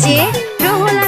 যে প্রহ্লাদ